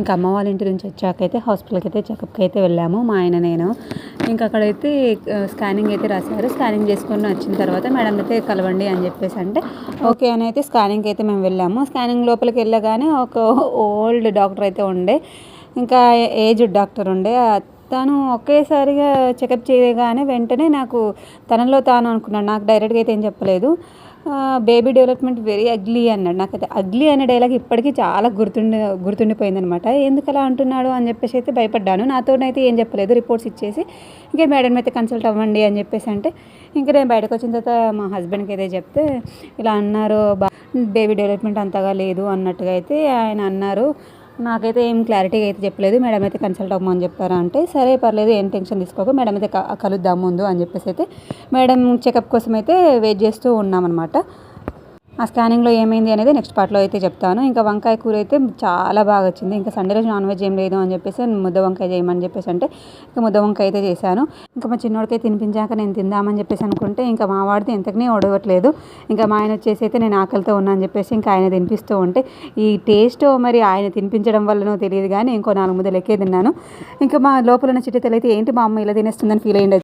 ఇంకా అమ్మ వాళ్ళ ఇంటి నుంచి వచ్చాకైతే హాస్పిటల్కి అయితే చెకప్కి అయితే వెళ్ళాము. మా ఆయన నేను. ఇంకా అక్కడైతే స్కానింగ్ అయితే రాశారు. స్కానింగ్ చేసుకొని వచ్చిన తర్వాత మేడం అయితే కలవండి అని చెప్పేసి అంటే ఓకే అని అయితే స్కానింగ్కి అయితే మేము వెళ్ళాము. స్కానింగ్ లోపలికి వెళ్ళగానే ఒక ఓల్డ్ డాక్టర్ అయితే ఉండే. ఇంకా ఏజ్డ్ డాక్టర్ ఉండే. తను ఒకేసారిగా చెకప్ చేయగానే వెంటనే నాకు తనలో తాను అనుకున్నాను. నాకు డైరెక్ట్గా అయితే ఏం చెప్పలేదు. బేబీ డెవలప్మెంట్ వెరీ అగ్లీ అన్నాడు. నాకైతే అగ్లీ అనే డైలాగ్ ఇప్పటికీ చాలా గుర్తుండి గుర్తుండిపోయింది అనమాట ఎందుకు అలా అంటున్నాడు అని చెప్పేసి అయితే భయపడ్డాను. నాతోనైతే ఏం చెప్పలేదు. రిపోర్ట్స్ ఇచ్చేసి ఇంకా మేడం అయితే కన్సల్ట్ అవ్వండి అని చెప్పేసి అంటే ఇంకా నేను బయటకు వచ్చిన తర్వాత మా హస్బెండ్కి అయితే చెప్తే ఇలా అన్నారు బా బేబీ డెవలప్మెంట్ అంతగా లేదు అన్నట్టుగా అయితే ఆయన అన్నారు. నాకైతే ఏం క్లారిటీగా అయితే చెప్పలేదు. మేడం అయితే కన్సల్ట్ అవ్వమని చెప్పారా అంటే సరే పర్లేదు ఏం టెన్షన్ తీసుకోక మేడం అయితే కలుద్దాం ముందు అని చెప్పేసి అయితే మేడం చెకప్ కోసం అయితే వెయిట్ చేస్తూ ఉన్నామన్నమాట. ఆ స్కానింగ్లో ఏమైంది అనేది నెక్స్ట్ పార్ట్లో అయితే చెప్తాను. ఇంకా వంకాయ కూర అయితే చాలా బాగా వచ్చింది. ఇంకా సండే రోజు నాన్ వెజ్ ఏం లేదు అని చెప్పేసి ముద్ద వంకాయ చేయమని చెప్పేసి అంటే ఇంకా ముద్ద వంకాయ అయితే చేశాను. ఇంకా మా చిన్నోడికి తినిపించాక నేను తిందామని చెప్పేసి అనుకుంటే ఇంకా మా వాడితే ఎంతకనే ఒడవట్లేదు ఇంకా మా ఆయన వచ్చేసి అయితే నేను ఆకలితో ఉన్నా అని చెప్పేసి ఇంకా ఆయన తినిపిస్తూ ఉంటే ఈ టేస్ట్ మరి ఆయన తినిపించడం వల్లనో తెలియదు కానీ ఇంకో నాలుగు ముద్దలు ఎక్కే తిన్నాను. ఇంకా మా లోపల ఉన్న చిట్టి అయితే ఏంటి మా అమ్మ ఇలా తినేస్తుందని ఫీల్ అయ్యింది